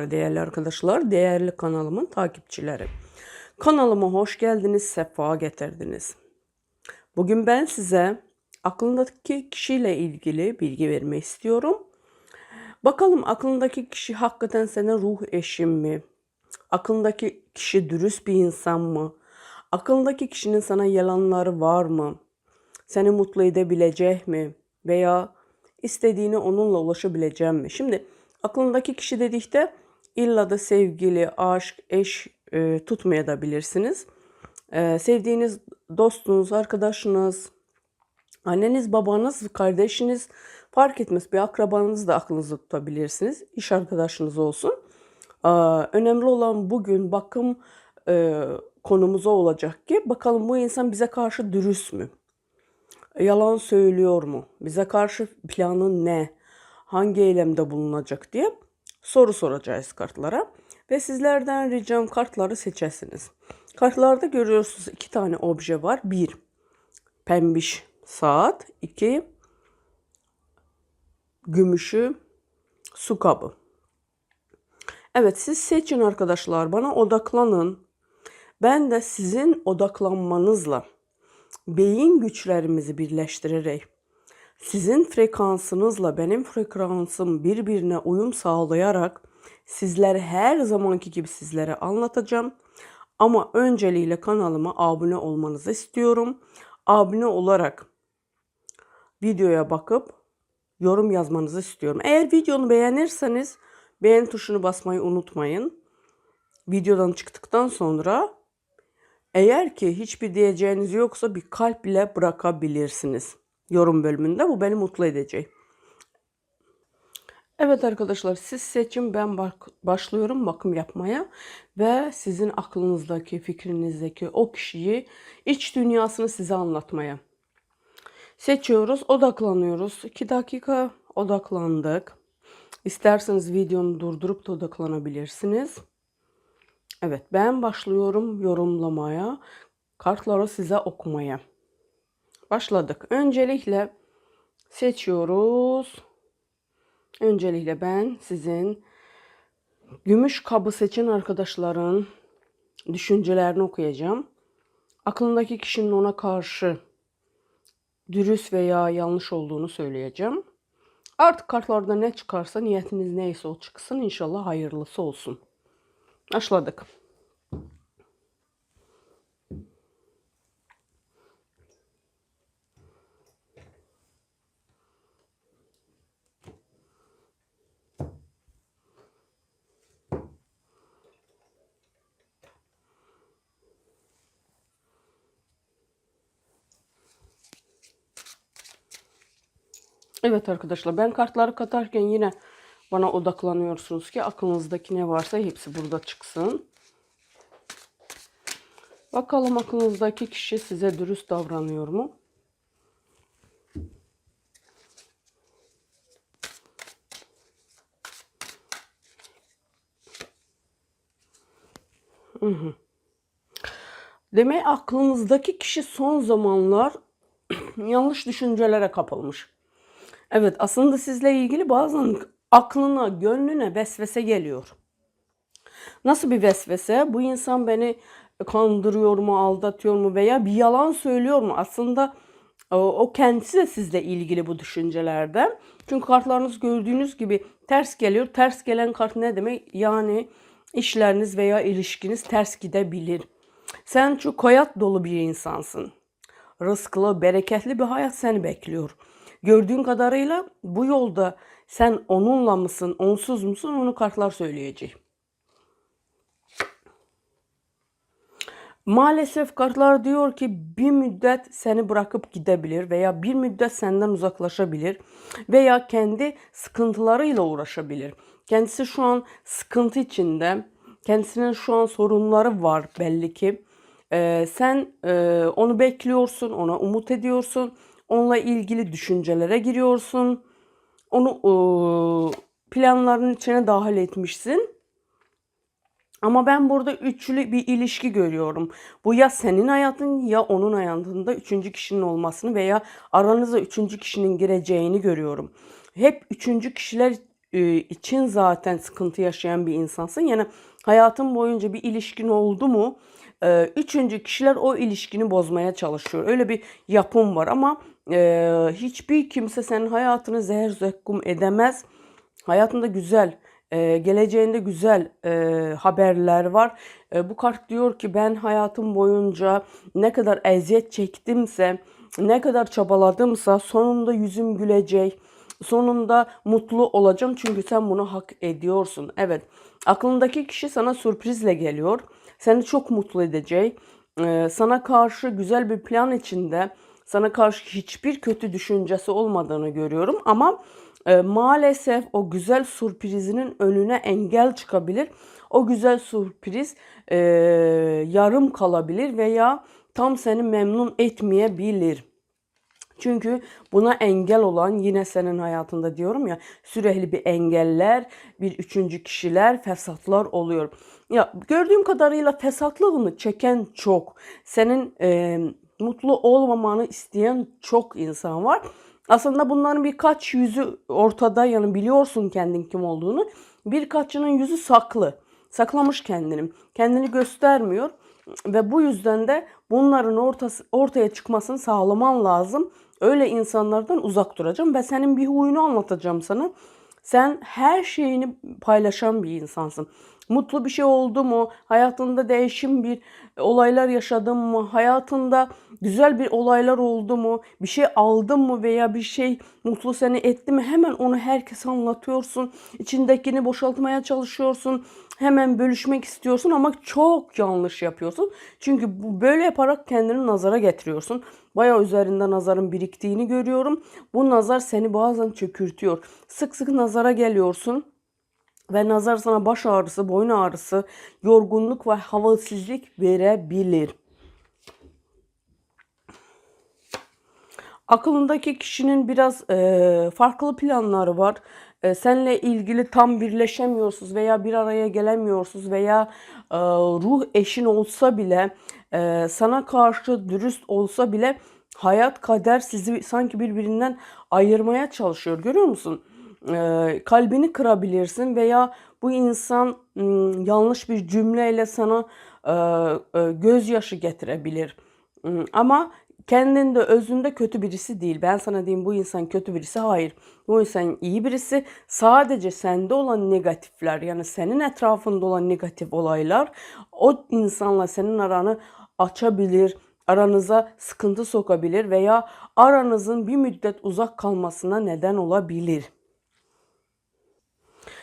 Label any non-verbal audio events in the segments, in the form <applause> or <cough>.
Merhabalar değerli arkadaşlar, değerli kanalımın takipçileri. Kanalıma hoş geldiniz, sefa getirdiniz. Bugün ben size aklındaki kişiyle ilgili bilgi vermek istiyorum. Bakalım aklındaki kişi hakikaten senin ruh eşin mi? Aklındaki kişi dürüst bir insan mı? Aklındaki kişinin sana yalanları var mı? Seni mutlu edebilecek mi? Veya istediğini onunla ulaşabileceğim mi? Şimdi aklındaki kişi dedikte illa da sevgili, aşk, eş e, tutmayabilirsiniz. E, sevdiğiniz dostunuz, arkadaşınız, anneniz, babanız, kardeşiniz fark etmez. Bir akrabanız da aklınızda tutabilirsiniz. İş arkadaşınız olsun. E, önemli olan bugün bakım e, konumuza olacak ki bakalım bu insan bize karşı dürüst mü? Yalan söylüyor mu? Bize karşı planı ne? Hangi eylemde bulunacak diye soru soracağız kartlara. Ve sizlerden ricam kartları seçesiniz. Kartlarda görüyorsunuz iki tane obje var. Bir, pembiş saat. iki gümüşü su kabı. Evet siz seçin arkadaşlar. Bana odaklanın. Ben de sizin odaklanmanızla beyin güçlerimizi birleştirerek sizin frekansınızla benim frekansım birbirine uyum sağlayarak sizler her zamanki gibi sizlere anlatacağım. Ama önceliğiyle kanalıma abone olmanızı istiyorum. Abone olarak videoya bakıp yorum yazmanızı istiyorum. Eğer videonu beğenirseniz beğen tuşunu basmayı unutmayın. Videodan çıktıktan sonra eğer ki hiçbir diyeceğiniz yoksa bir kalp bile bırakabilirsiniz. Yorum bölümünde bu beni mutlu edecek. Evet arkadaşlar siz seçin ben başlıyorum bakım yapmaya ve sizin aklınızdaki fikrinizdeki o kişiyi iç dünyasını size anlatmaya. Seçiyoruz odaklanıyoruz 2 dakika odaklandık. İsterseniz videonu durdurup da odaklanabilirsiniz. Evet ben başlıyorum yorumlamaya kartları size okumaya. Başladık. Öncelikle seçiyoruz. Öncelikle ben sizin gümüş kabı seçen arkadaşların düşüncelerini okuyacağım. Aklındaki kişinin ona karşı dürüst veya yanlış olduğunu söyleyeceğim. Artık kartlarda ne çıkarsa niyetiniz neyse o çıksın. İnşallah hayırlısı olsun. Başladık. Evet arkadaşlar ben kartları katarken yine bana odaklanıyorsunuz ki aklınızdaki ne varsa hepsi burada çıksın. Bakalım aklınızdaki kişi size dürüst davranıyor mu? Demek aklınızdaki kişi son zamanlar <clears throat> yanlış düşüncelere kapılmış. Evet aslında sizle ilgili bazen aklına, gönlüne vesvese geliyor. Nasıl bir vesvese? Bu insan beni kandırıyor mu, aldatıyor mu veya bir yalan söylüyor mu? Aslında o kendisi de sizle ilgili bu düşüncelerde. Çünkü kartlarınız gördüğünüz gibi ters geliyor. Ters gelen kart ne demek? Yani işleriniz veya ilişkiniz ters gidebilir. Sen çok koyat dolu bir insansın. Rızklı, bereketli bir hayat seni bekliyor. Gördüğün kadarıyla bu yolda sen onunla mısın, onsuz musun onu kartlar söyleyecek. Maalesef kartlar diyor ki bir müddet seni bırakıp gidebilir veya bir müddet senden uzaklaşabilir veya kendi sıkıntılarıyla uğraşabilir. Kendisi şu an sıkıntı içinde, kendisinin şu an sorunları var belli ki. Ee, sen e, onu bekliyorsun, ona umut ediyorsun Onunla ilgili düşüncelere giriyorsun. Onu e, planların içine dahil etmişsin. Ama ben burada üçlü bir ilişki görüyorum. Bu ya senin hayatın ya onun hayatında üçüncü kişinin olmasını veya aranıza üçüncü kişinin gireceğini görüyorum. Hep üçüncü kişiler e, için zaten sıkıntı yaşayan bir insansın. Yani hayatın boyunca bir ilişkin oldu mu e, üçüncü kişiler o ilişkini bozmaya çalışıyor. Öyle bir yapım var ama e, hiçbir kimse senin hayatını zehir zekkum edemez. Hayatında güzel, e, geleceğinde güzel e, haberler var. E, bu kart diyor ki ben hayatım boyunca ne kadar eziyet çektimse, ne kadar çabaladımsa sonunda yüzüm gülecek. Sonunda mutlu olacağım çünkü sen bunu hak ediyorsun. Evet, aklındaki kişi sana sürprizle geliyor. Seni çok mutlu edecek. E, sana karşı güzel bir plan içinde, sana karşı hiçbir kötü düşüncesi olmadığını görüyorum ama e, maalesef o güzel sürprizinin önüne engel çıkabilir. O güzel sürpriz e, yarım kalabilir veya tam seni memnun etmeyebilir. Çünkü buna engel olan yine senin hayatında diyorum ya sürekli bir engeller, bir üçüncü kişiler, fesatlar oluyor. Ya gördüğüm kadarıyla fesatlığını çeken çok. Senin e, mutlu olmamanı isteyen çok insan var. Aslında bunların birkaç yüzü ortada yani biliyorsun kendin kim olduğunu. Birkaçının yüzü saklı. Saklamış kendini. Kendini göstermiyor. Ve bu yüzden de bunların ortası, ortaya çıkmasını sağlaman lazım. Öyle insanlardan uzak duracağım ve senin bir huyunu anlatacağım sana. Sen her şeyini paylaşan bir insansın. Mutlu bir şey oldu mu? Hayatında değişim bir olaylar yaşadın mı? Hayatında güzel bir olaylar oldu mu? Bir şey aldın mı veya bir şey mutlu seni etti mi? Hemen onu herkese anlatıyorsun. İçindekini boşaltmaya çalışıyorsun. Hemen bölüşmek istiyorsun ama çok yanlış yapıyorsun. Çünkü böyle yaparak kendini nazara getiriyorsun. Baya üzerinde nazarın biriktiğini görüyorum. Bu nazar seni bazen çökürtüyor. Sık sık nazara geliyorsun ve nazar sana baş ağrısı, boyun ağrısı, yorgunluk ve havasızlık verebilir. Aklındaki kişinin biraz e, farklı planları var. E, seninle ilgili tam birleşemiyorsunuz veya bir araya gelemiyorsunuz veya e, ruh eşin olsa bile e, sana karşı dürüst olsa bile hayat kader sizi sanki birbirinden ayırmaya çalışıyor. Görüyor musun? E, kalbini kırabilirsin veya bu insan e, yanlış bir cümleyle sana e, e, gözyaşı getirebilir. Ama kendinde özünde kötü birisi değil. Ben sana diyeyim bu insan kötü birisi. Hayır. Bu insan iyi birisi. Sadece sende olan negatifler yani senin etrafında olan negatif olaylar o insanla senin aranı açabilir aranıza sıkıntı sokabilir veya aranızın bir müddet uzak kalmasına neden olabilir.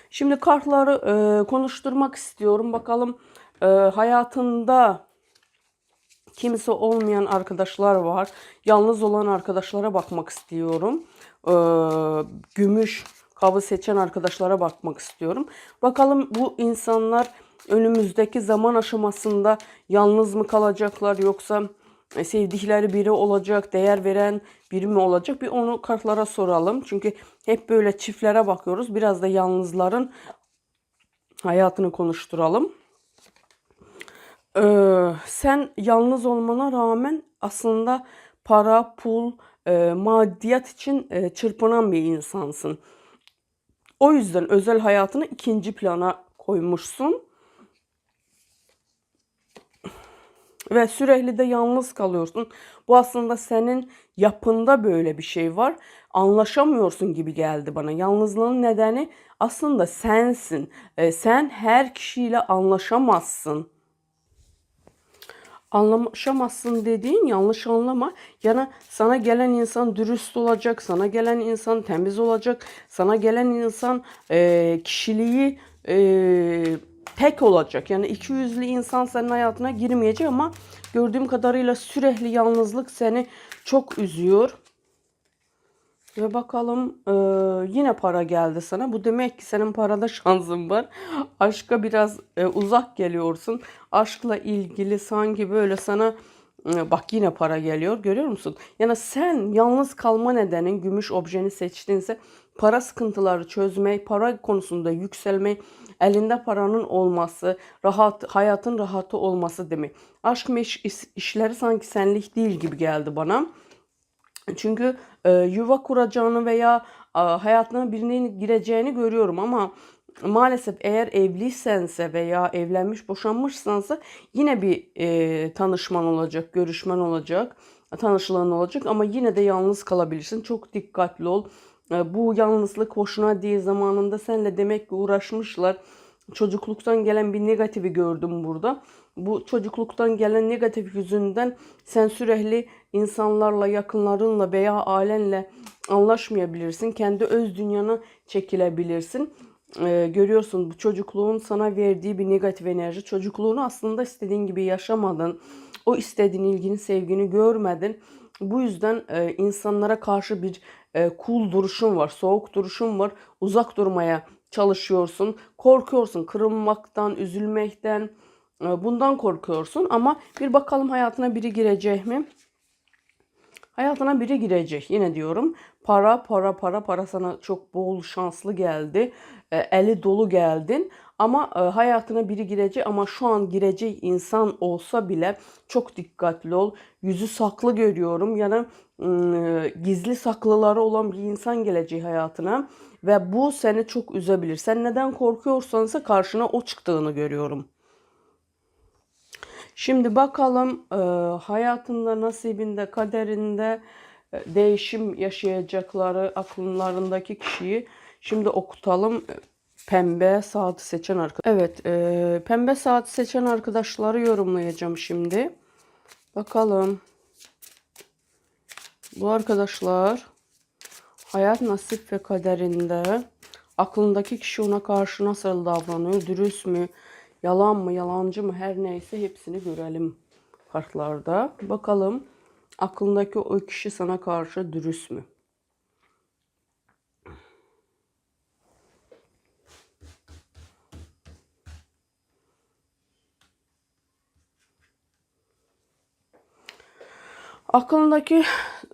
Şimdi kartları e, konuşturmak istiyorum. Bakalım e, hayatında kimse olmayan arkadaşlar var. Yalnız olan arkadaşlara bakmak istiyorum. E, gümüş kabı seçen arkadaşlara bakmak istiyorum. Bakalım bu insanlar önümüzdeki zaman aşamasında yalnız mı kalacaklar yoksa sevdikleri biri olacak, değer veren biri mi olacak? Bir onu kartlara soralım. Çünkü hep böyle çiftlere bakıyoruz. Biraz da yalnızların hayatını konuşturalım. Ee, sen yalnız olmana rağmen aslında para, pul, e, maddiyat için e, çırpınan bir insansın. O yüzden özel hayatını ikinci plana koymuşsun. Ve sürekli de yalnız kalıyorsun. Bu aslında senin yapında böyle bir şey var. Anlaşamıyorsun gibi geldi bana. Yalnızlığın nedeni aslında sensin. E, sen her kişiyle anlaşamazsın. Anlaşamazsın dediğin yanlış anlama. Yani sana gelen insan dürüst olacak, sana gelen insan temiz olacak, sana gelen insan e, kişiliği e, tek olacak. Yani iki yüzlü insan senin hayatına girmeyecek ama gördüğüm kadarıyla sürekli yalnızlık seni çok üzüyor. Ve bakalım e, yine para geldi sana. Bu demek ki senin parada <laughs> şansın var. Aşka biraz e, uzak geliyorsun. Aşkla ilgili sanki böyle sana e, bak yine para geliyor. Görüyor musun? Yani sen yalnız kalma nedenin gümüş objeni seçtiğinse para sıkıntıları çözmek, para konusunda yükselmek, elinde paranın olması, rahat hayatın rahatı olması demek. Aşk meş işleri sanki senlik değil gibi geldi bana. Çünkü e, yuva kuracağını veya a, hayatına birinin gireceğini görüyorum ama maalesef eğer evliysense veya evlenmiş boşanmışsansa yine bir e, tanışman olacak, görüşmen olacak, tanışılan olacak ama yine de yalnız kalabilirsin. Çok dikkatli ol. E, bu yalnızlık hoşuna değil zamanında senle demek ki uğraşmışlar. Çocukluktan gelen bir negatifi gördüm burada. Bu çocukluktan gelen negatif yüzünden sen sürekli insanlarla, yakınlarınla veya ailenle anlaşmayabilirsin. Kendi öz dünyana çekilebilirsin. Ee, görüyorsun bu çocukluğun sana verdiği bir negatif enerji. Çocukluğunu aslında istediğin gibi yaşamadın. O istediğin ilgini, sevgini görmedin. Bu yüzden e, insanlara karşı bir e, cool duruşun var, soğuk duruşun var. Uzak durmaya çalışıyorsun. Korkuyorsun kırılmaktan, üzülmekten. E, bundan korkuyorsun ama bir bakalım hayatına biri girecek mi? Hayatına biri girecek. Yine diyorum para para para para sana çok bol şanslı geldi. E, eli dolu geldin. Ama e, hayatına biri girecek ama şu an girecek insan olsa bile çok dikkatli ol. Yüzü saklı görüyorum. Yani e, gizli saklıları olan bir insan gelecek hayatına. Ve bu seni çok üzebilir. Sen neden korkuyorsansa karşına o çıktığını görüyorum. Şimdi bakalım e, hayatında, nasibinde, kaderinde değişim yaşayacakları akllarındaki kişiyi şimdi okutalım. Pembe saat seçen arkadaş. Evet, e, pembe saat seçen arkadaşları yorumlayacağım şimdi. Bakalım. Bu arkadaşlar hayat nasip ve kaderinde aklındaki kişi ona karşı nasıl davranıyor? Dürüst mü? Yalan mı? Yalancı mı? Her neyse hepsini görelim kartlarda. Bakalım aklındaki o kişi sana karşı dürüst mü? Aklındaki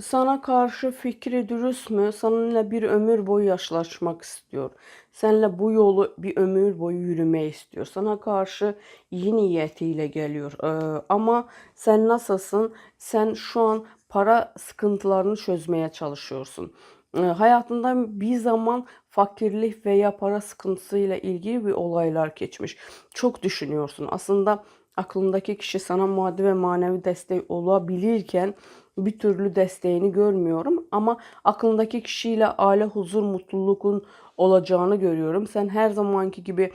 sana karşı fikri dürüst mü? Seninle bir ömür boyu yaşlaşmak istiyor. Seninle bu yolu bir ömür boyu yürümeyi istiyor. Sana karşı iyi niyetiyle geliyor. Ee, ama sen nasılsın? Sen şu an para sıkıntılarını çözmeye çalışıyorsun. Ee, hayatında bir zaman fakirlik veya para sıkıntısıyla ilgili bir olaylar geçmiş. Çok düşünüyorsun. Aslında aklındaki kişi sana maddi ve manevi destek olabilirken bir türlü desteğini görmüyorum ama aklındaki kişiyle aile huzur mutluluğun olacağını görüyorum. Sen her zamanki gibi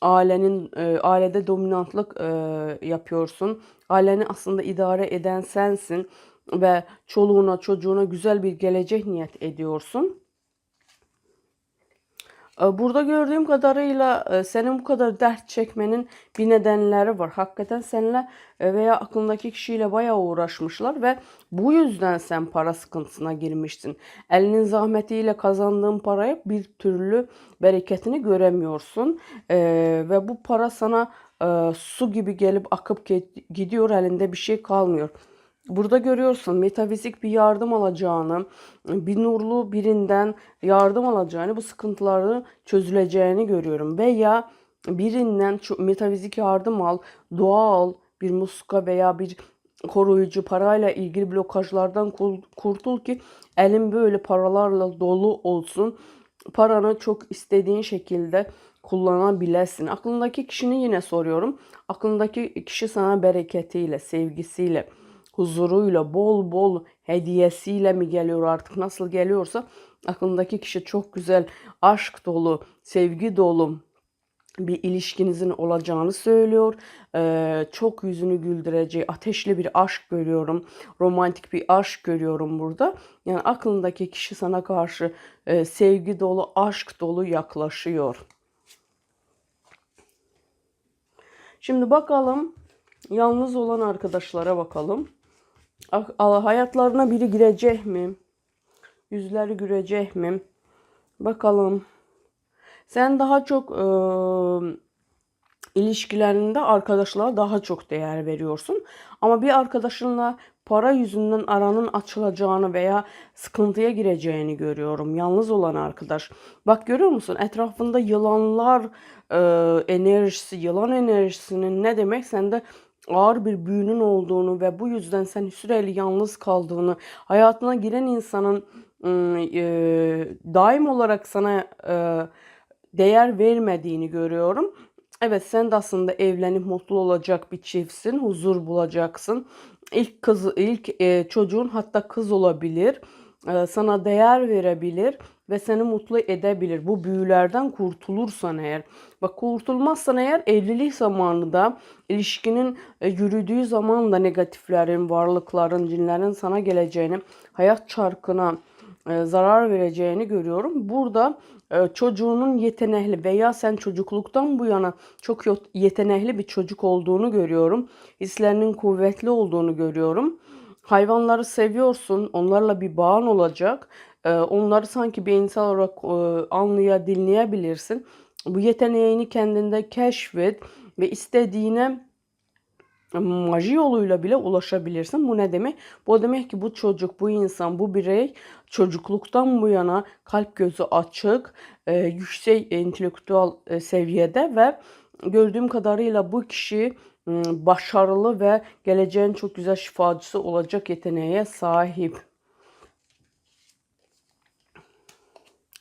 ailenin e, ailede dominantlık e, yapıyorsun. Aileni aslında idare eden sensin ve çoluğuna çocuğuna güzel bir gelecek niyet ediyorsun. Ee, burada gördüğüm kadarıyla e, senin bu kadar dert çekmenin bir nedenleri var. Hakikaten seninle e, veya aklındaki kişiyle bayağı uğraşmışlar ve bu yüzden sen para sıkıntısına girmiştin. Elinin zahmetiyle kazandığın parayı bir türlü bereketini göremiyorsun. Ee, ve bu para sana e, su gibi gelip akıp gidiyor elinde bir şey kalmıyor. Burada görüyorsun metafizik bir yardım alacağını, bir nurlu birinden yardım alacağını, bu sıkıntıların çözüleceğini görüyorum. Veya birinden metafizik yardım al, dua al, bir muska veya bir koruyucu parayla ilgili blokajlardan kurtul ki elin böyle paralarla dolu olsun. Paranı çok istediğin şekilde kullanabilesin. Aklındaki kişini yine soruyorum. Aklındaki kişi sana bereketiyle, sevgisiyle, huzuruyla, bol bol hediyesiyle mi geliyor artık nasıl geliyorsa aklındaki kişi çok güzel aşk dolu, sevgi dolu bir ilişkinizin olacağını söylüyor. Ee, çok yüzünü güldüreceği ateşli bir aşk görüyorum. Romantik bir aşk görüyorum burada. Yani aklındaki kişi sana karşı e, sevgi dolu, aşk dolu yaklaşıyor. Şimdi bakalım yalnız olan arkadaşlara bakalım. Hayatlarına biri girecek mi? Yüzleri görecek mi? Bakalım. Sen daha çok e, ilişkilerinde arkadaşlığa daha çok değer veriyorsun. Ama bir arkadaşınla para yüzünden aranın açılacağını veya sıkıntıya gireceğini görüyorum. Yalnız olan arkadaş. Bak görüyor musun? Etrafında yılanlar e, enerjisi, yılan enerjisinin ne demek? Sende ağır bir büyünün olduğunu ve bu yüzden sen sürekli yalnız kaldığını, hayatına giren insanın e, daim olarak sana e, değer vermediğini görüyorum. Evet sen de aslında evlenip mutlu olacak bir çiftsin. Huzur bulacaksın. İlk kız, ilk e, çocuğun hatta kız olabilir. E, sana değer verebilir ve seni mutlu edebilir. Bu büyülerden kurtulursan eğer. Bak kurtulmazsan eğer evlilik zamanında ilişkinin e, yürüdüğü zaman da negatiflerin, varlıkların, cinlerin sana geleceğini, hayat çarkına e, zarar vereceğini görüyorum. Burada e, çocuğunun yetenekli veya sen çocukluktan bu yana çok yetenekli bir çocuk olduğunu görüyorum. Hislerinin kuvvetli olduğunu görüyorum. Hayvanları seviyorsun, onlarla bir bağın olacak. E, Onları sanki bir insan olarak e, anlaya, dinleyebilirsin. Bu yeteneğini kendinde keşfet ve istediğine maji yoluyla bile ulaşabilirsin. Bu ne demek? Bu demek ki bu çocuk, bu insan, bu birey çocukluktan bu yana kalp gözü açık, e, yüksek entelektüel e, seviyede ve gördüğüm kadarıyla bu kişi başarılı ve geleceğin çok güzel şifacısı olacak yeteneğe sahip.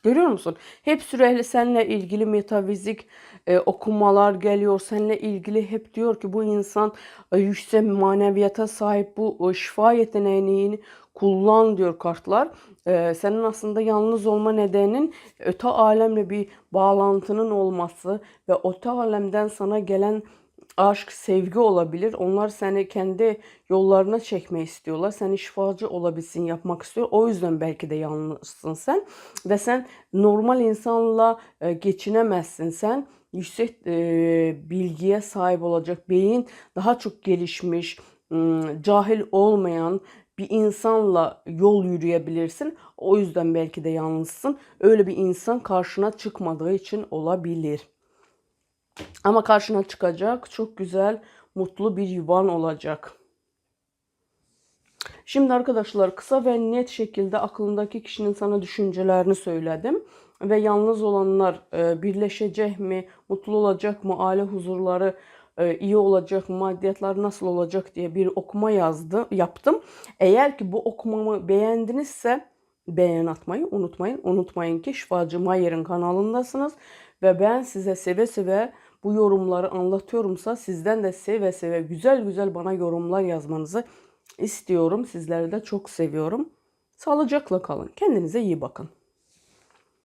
Görüyor musun? Hep sürekli seninle ilgili metafizik e, okumalar geliyor. Seninle ilgili hep diyor ki bu insan e, yüksek maneviyata sahip bu e, şifa yeteneğini kullan diyor kartlar. E, senin aslında yalnız olma nedenin öte alemle bir bağlantının olması ve öte alemden sana gelen aşk, sevgi olabilir. Onlar seni kendi yollarına çekme istiyorlar. Seni şifacı olabilsin yapmak istiyor. O yüzden belki de yalnızsın sen. Ve sen normal insanla e, geçinemezsin sen. Yüksek e, bilgiye sahip olacak beyin daha çok gelişmiş, cahil olmayan bir insanla yol yürüyebilirsin. O yüzden belki de yalnızsın. Öyle bir insan karşına çıkmadığı için olabilir. Ama karşına çıkacak çok güzel, mutlu bir yuvan olacak. Şimdi arkadaşlar kısa ve net şekilde aklındaki kişinin sana düşüncelerini söyledim. Ve yalnız olanlar e, birleşecek mi, mutlu olacak mı, aile huzurları e, iyi olacak mı, maddiyatlar nasıl olacak diye bir okuma yazdı, yaptım. Eğer ki bu okumamı beğendinizse beğen atmayı unutmayın. Unutmayın ki Şifacı Mayer'in kanalındasınız. Ve ben size seve seve bu yorumları anlatıyorumsa sizden de seve seve güzel güzel bana yorumlar yazmanızı istiyorum. Sizleri de çok seviyorum. Sağlıcakla kalın. Kendinize iyi bakın.